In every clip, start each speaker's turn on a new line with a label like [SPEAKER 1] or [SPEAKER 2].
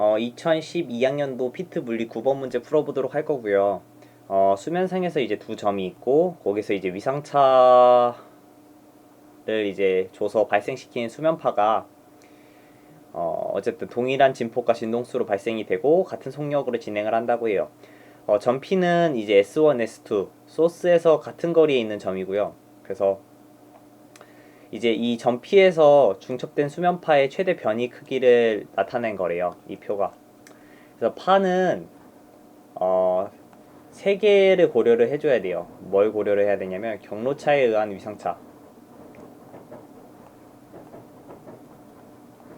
[SPEAKER 1] 어, 2012학년도 피트 물리 9번 문제 풀어보도록 할 거고요. 어, 수면상에서 이제 두 점이 있고 거기서 이제 위상차를 이제 줘서 발생시키는 수면파가 어, 어쨌든 동일한 진폭과 진동수로 발생이 되고 같은 속력으로 진행을 한다고 해요. 어, 점피는 이제 S1, S2 소스에서 같은 거리에 있는 점이고요. 그래서 이제 이 점피에서 중첩된 수면파의 최대 변이 크기를 나타낸 거래요. 이 표가. 그래서 파는 어, 세 개를 고려를 해줘야 돼요. 뭘 고려를 해야 되냐면 경로차에 의한 위상차.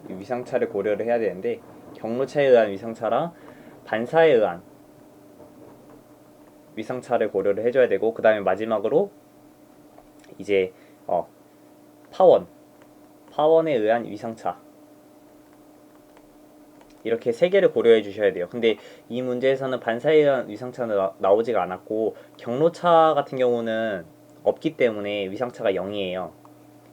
[SPEAKER 1] 이 위상차를 고려를 해야 되는데 경로차에 의한 위상차랑 반사에 의한 위상차를 고려를 해줘야 되고 그 다음에 마지막으로 이제 어 파원 파원에 의한 위상차 이렇게 세 개를 고려해 주셔야 돼요. 근데 이 문제에서는 반사에 의한 위상차는 나, 나오지가 않았고 경로차 같은 경우는 없기 때문에 위상차가 0이에요.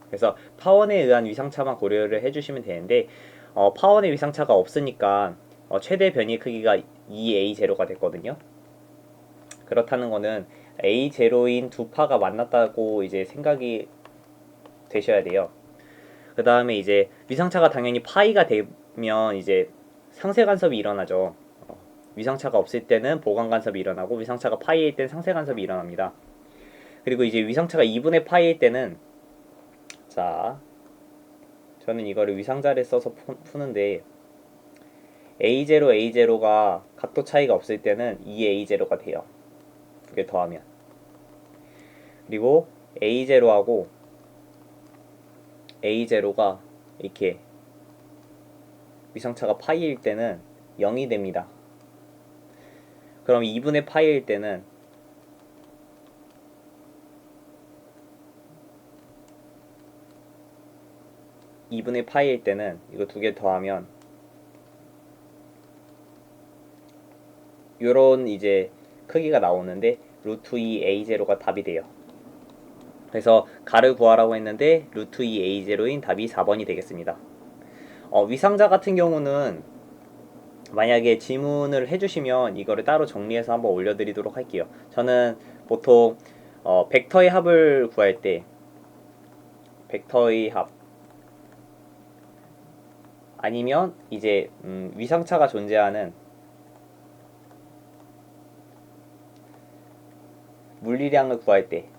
[SPEAKER 1] 그래서 파원에 의한 위상차만 고려를 해주시면 되는데 어, 파원의 위상차가 없으니까 어, 최대 변이 크기가 2a0가 됐거든요. 그렇다는 거는 a0인 두 파가 만났다고 이제 생각이 되셔야 돼요. 그 다음에 이제 위상차가 당연히 파이가 되면 이제 상세 간섭이 일어나죠. 어, 위상차가 없을 때는 보강 간섭이 일어나고 위상차가 파이일 때는 상세 간섭이 일어납니다. 그리고 이제 위상차가 2분의 파이일 때는 자 저는 이거를 위상자를 써서 푸, 푸는데 A0, A0가 각도 차이가 없을 때는 2A0가 돼요. 두 개 더하면. 그리고 A0하고 A0가 이렇게 위상차가 파이일 때는 0이 됩니다. 그럼 2분의 파이일 때는 이분의 파이일 때는 이거 두 개 더하면 요런 이제 크기가 나오는데 루트 2 A0가 답이 돼요. 그래서 가를 구하라고 했는데 루트 2 A0인 답이 4번이 되겠습니다. 어, 위상자 같은 경우는 만약에 지문을 해주시면 이거를 따로 정리해서 한번 올려드리도록 할게요. 저는 보통 어, 벡터의 합을 구할 때 벡터의 합 아니면 이제 음, 위상차가 존재하는 물리량을 구할 때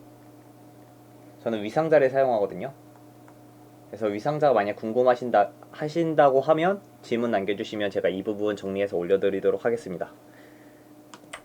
[SPEAKER 1] 저는 위상자를 사용하거든요. 그래서 위상자가 만약 궁금하신다 하신다고 하면 질문 남겨주시면 제가 이 부분 정리해서 올려드리도록 하겠습니다.